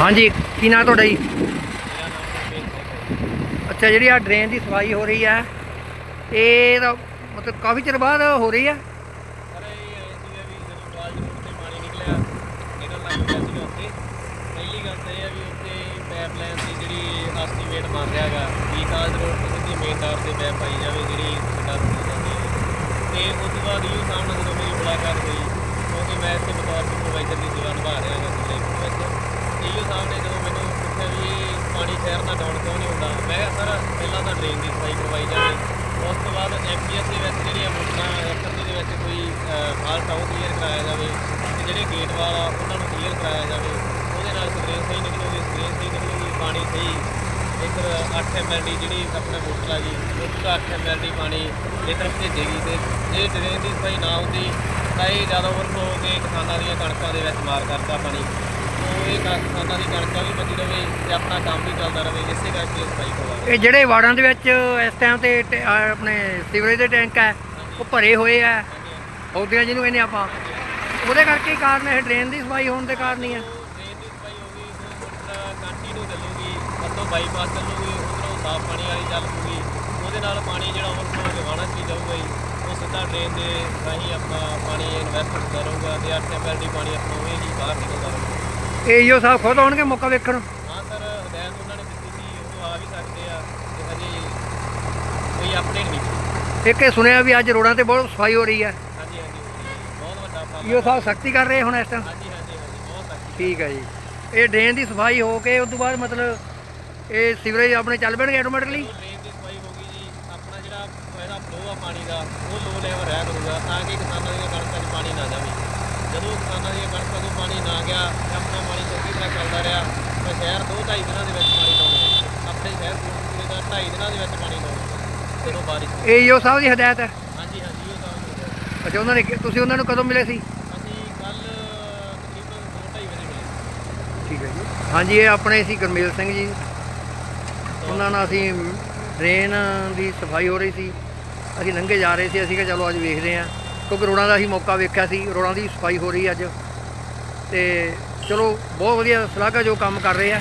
ਹਾਂਜੀ, ਕੀ ਨਾਂ ਤੁਹਾਡਾ ਜੀ? ਅੱਛਾ, ਜਿਹੜੀ ਆ ਡਰੇਨ ਦੀ ਸਫ਼ਾਈ ਹੋ ਰਹੀ ਹੈ ਇਹ ਤਾਂ ਮਤਲਬ ਕਾਫੀ ਚਿਰ ਬਾਅਦ ਹੋ ਰਹੀ ਹੈ ਪਹਿਲੀ ਗੱਲ ਤਾਂ ਇਹ ਆ? ਵੀ ਉੱਥੇ ਪਾਈਪਲਾਈਨ ਦੀ ਜਿਹੜੀ ਐਸਟੀਮੇਟ ਬਣ ਰਿਹਾ ਹੈਗਾ ਵੀ ਕਾਲਜ ਰੋਡ ਤੋਂ ਸਿੱਧੀ ਮੇਨ ਤੌਰ ਤੇ ਪਾਈਪ ਪਾਈ ਜਾਵੇ ਜਿਹੜੀ ਸਾਡਾ ਰੋਡ ਜਾਂਦੀ ਹੈ ਤੇ ਉਸ ਤੋਂ ਬਾਅਦ ਇਹ ਸਾਹਮਣੇ ਜਦੋਂ ਮੇਰੀ ਮੁਲਾਕਾਤ ਹੋਈ ਕਿਉਂਕਿ ਮੈਂ ਇੱਥੇ ਬਤੌਰ ਸੁਪਰਵਾਈਜ਼ਰ ਦੀ ਸੇਵਾ ਨਿਭਾ ਰਿਹਾ ਹਾਂ ਸਿਲੈਕਟ ਵਿੱਚ ਇਹੋ ਸਾਹਮਣੇ ਜਦੋਂ ਮੈਨੂੰ ਪੁੱਛਿਆ ਵੀ ਇਹ ਪਾਣੀ ਸ਼ਹਿਰ ਦਾ ਡਾਊਨ ਕਿਉਂ ਨਹੀਂ ਹੁੰਦਾ ਮੈਂ ਕਿਹਾ ਸਰ ਪਹਿਲਾਂ ਤਾਂ ਡਰੇਨ ਦੀ ਸਫ਼ਾਈ ਕਰਵਾਈ ਜਾਵੇ। ਉਸ ਤੋਂ ਬਾਅਦ ਐਮਪੀਐਸ ਦੇ ਵਿੱਚ ਜਿਹੜੀਆਂ ਮੋਟਰਾਂ ਐਕਟਰ ਦੇ ਵਿੱਚ ਕੋਈ ਫਾਲਟ ਆ ਉਹ ਕਲੀਅਰ ਕਰਾਇਆ ਜਾਵੇ ਤੇ ਜਿਹੜੇ ਗੇਟ ਵਾਲ ਆ ਉਹਨਾਂ ਨੂੰ ਕਲੀਅਰ ਕਰਾਇਆ ਜਾਵੇ। ਉਹਦੇ ਨਾਲ ਸਕਰੀਨ ਸਹੀ ਨਿਕਲੂਗੀ ਸਕਰੀਨ ਸਹੀ ਨਿਕਲੂਗੀ, ਪਾਣੀ ਸਹੀ। ਇੱਧਰ 8 ਐਮਐਲਡੀ ਜਿਹੜੀ ਆਪਣੇ ਮੋਟਰ ਆ ਜੀ ਉਹ ਦਾ 8 ਐਮਐਲਡੀ ਪਾਣੀ ਇੱਧਰ ਭੇਜੇਗੀ ਤੇ ਜੇ ਡਰੇਨ ਦੀ ਸਫ਼ਾਈ ਨਾ ਹੁੰਦੀ, ਤਾਂ ਇਹ ਜ਼ਿਆਦਾ ਓਵਰਫਲੋ ਹੋ ਕੇ ਕਿਸਾਨਾਂ ਦੀਆਂ ਕਣਕਾਂ ਦੇ ਵਿੱਚ ਮਾਰ ਕਰਦਾ ਪਾਣੀ। ਤੋਂ ਇਹ ਕ- ਕਿਸਾਨਾਂ ਦੀ ਕਣਕਾਂ ਵੀ ਬਚੀ ਰਵੇ ਤੇ ਆਪਣਾ ਕੰਮ ਵੀ ਚੱਲਦਾ ਰਵੇ, ਇਸੇ ਕਰਕੇ ਇਹ ਸਫ਼ਾਈ ਕਰਵਾ ਇਹ ਜਿਹੜੇ ਵਾਰਡਾਂ ਦੇ ਵਿੱਚ ਇਸ ਟਾਈਮ ਤੇ ਟ- ਆਪਣੇ ਸੀਵਰੇਜ ਦੇ ਟੈਂਕ ਹੈ ਉਹ ਭਰੇ ਹੋਏ ਆ ਹੌਦੀਆਂ ਜਿਹਨੂੰ ਕਹਿੰਦੇ ਆਪਾਂ। ਉਹਦੇ ਕਰਕੇ ਹੀ ਕਾਰਨ ਇਹ ਡਰੇਨ ਦੀ ਸਫ਼ਾਈ ਹੋਣ ਦੇ ਕਾਰਨ ਹੀ ਆ ਟ੍ਰੇਨ ਦੀ ਸਫ਼ਾਈ ਹੋ ਗਈ ਉਹ ਮੋਟਰ ਕੰਟੀਨਿਊ ਚੱਲੂਗੀ ਅੱਧੋ ਬਾਈਪਾਸ ਚੱਲੂਗੀ ਉਧਰੋਂ ਸਾਫ਼ ਪਾਣੀ ਵਾਲੀ ਚੱਲ ਪੂਗੀ ਉਹਦੇ ਨਾਲ ਪਾਣੀ ਜਿਹੜਾ ਓਵਰਫਲੋ ਲਗਾਉਣਾ ਸੀ ਜਾਊਗਾ ਜੀ। ਉਹ ਸਿੱਧਾ ਡਰੇਨ ਦੇ ਰਾਹੀਂ ਆਪਣਾ ਪਾਣੀ ਇਨਵੈਸਟ ਹੁੰਦਾ ਰਹੂਗਾ ਤੇ 8 ਐਮਐਲਡੀ ਪਾਣੀ ਆਪਣਾ ਉਹ ਹੀ ਬਾਹਰ ਨਿਕਲਦਾ ਰਹੂਗਾ। ਇਹ ਈਓ ਸਾਹਿਬ ਖੁਦ ਆਉਣਗੇ ਮੌਕਾ ਵੇਖਣ ਹਾਂ ਸਰ ਹਦਾਇਤ ਉਹਨਾਂ ਨੇ ਦਿੱਤੀ ਸੀ ਉਹ ਆ ਵੀ ਸਕਦੇ ਆ ਤੇ ਹਜੇ ਕੋਈ ਅਪਡੇਟ ਨਹੀਂ ਕੀਤੀ। ਇੱਕ ਇਹ ਸੁਣਿਆ ਵੀ ਅੱਜ ਰੋਡਾਂ ਤੇ ਬਹੁਤ ਸਫ਼ਾਈ ਹੋ ਰਹੀ ਹੈ ਹਾਂਜੀ ਹਾਂਜੀ। ਬਹੁਤ ਵੱਡਾ ਫਲ ਈਓ ਸਾਹਿਬ ਸਖਤੀ ਕਰ ਰਹੇ ਹੁਣ ਇਸ ਟਾਈਮ ਹਾਂਜੀ ਹਾਂਜੀ ਹਾਂਜੀ ਬਹੁਤ ਸਖਤੀ ਠੀਕ ਹੈ ਜੀ। ਇਹ ਡਰੇਨ ਦੀ ਸਫ਼ਾਈ ਹੋ ਕੇ ਉਸ ਤੋਂ ਬਾਅਦ ਮਤਲਬ ਇਹ ਸੀਵਰੇਜ ਆਪਣੇ ਚੱਲ ਪੈਣਗੇ ਆਟੋਮੈਟਿਕਲੀ ਟ੍ਰੇਨ ਦੀ ਸਫ਼ਾਈ ਹੋ ਗਈ ਜੀ। ਆਪਣਾ ਜਿਹੜਾ ਇਹਦਾ ਫਲੋ ਆ ਪਾਣੀ ਦਾ ਉਹ ਲੋ ਲੈਵਲ ਰਹਿ ਕਰੂਗਾ ਤਾਂ ਕਿ ਕਿਸਾਨਾਂ ਦੀਆਂ ਕਣਕਾਂ 'ਚ ਪਾਣੀ ਨਾ ਜਾਵੇ। ਜਦੋਂ ਕਿਸਾਨਾਂ ਦੀਆਂ ਕਣਕਾਂ 'ਚ ਪਾਣੀ ਨਾ ਗਿਆ ਆਪਣਾ ਪਾਣੀ ਚੰਗੀ ਤਰ੍ਹਾਂ ਚੱਲਦਾ ਰਿਹਾ ਤਾਂ ਸ਼ਹਿਰ ਦੋ ਢਾਈ ਦਿਨਾਂ ਦੇ ਵਿੱਚ ਸ਼ਹਿਰ ਪੂਰੇ ਦਾ ਢਾਈ ਦਿਨਾਂ ਦੇ ਵਿੱਚ ਪਾਣੀ ਲਾਉਣਾ। ਜਦੋਂ ਬਾਰਿਸ਼ ਇਹ ਈਓ ਸਾਹਿਬ ਦੀ ਹਦਾਇਤ ਹੈ? ਹਾਂਜੀ ਹਾਂਜੀ ਉਹ ਤਾਂ ਅੱਛਾ ਉਹਨਾਂ ਨੇ ਕਿ- ਤੁਸੀਂ ਉਹਨਾਂ ਨੂੰ ਕਦੋਂ ਮਿਲੇ ਸੀ? ਅਸੀਂ ਕੱਲ ਤਕਰੀਬਨ ਦੋ ਢਾਈ ਵਜੇ ਮਿਲੇ। ਠੀਕ ਹੈ ਜੀ। ਹਾਂਜੀ ਇਹ ਆਪਣੇ ਸੀ ਗੁਰਮੇਲ ਸਿੰਘ ਜੀ। ਉਹਨਾਂ ਨਾਲ ਅਸੀਂ ਡਰੇਨ ਦੀ ਸਫ਼ਾਈ ਹੋ ਰਹੀ ਸੀ। ਅਸੀਂ ਲੰਘੇ ਜਾ ਰਹੇ ਸੀ। ਅਸੀਂ ਕਿਹਾ ਚਲੋ ਅੱਜ ਵੇਖਦੇ ਹਾਂ। ਕਿਉਂਕਿ ਰੋਡਾਂ ਦਾ ਅਸੀਂ ਮੌਕਾ ਵੇਖਿਆ ਸੀ। ਰੋਡਾਂ ਦੀ ਸਫ਼ਾਈ ਹੋ ਰਹੀ ਅੱਜ। ਤੇ ਚਲੋ ਬਹੁਤ ਵਧੀਆ ਸਲਾਹਕਾਰ ਜੋ ਕੰਮ ਕਰ ਰਹੇ ਆ।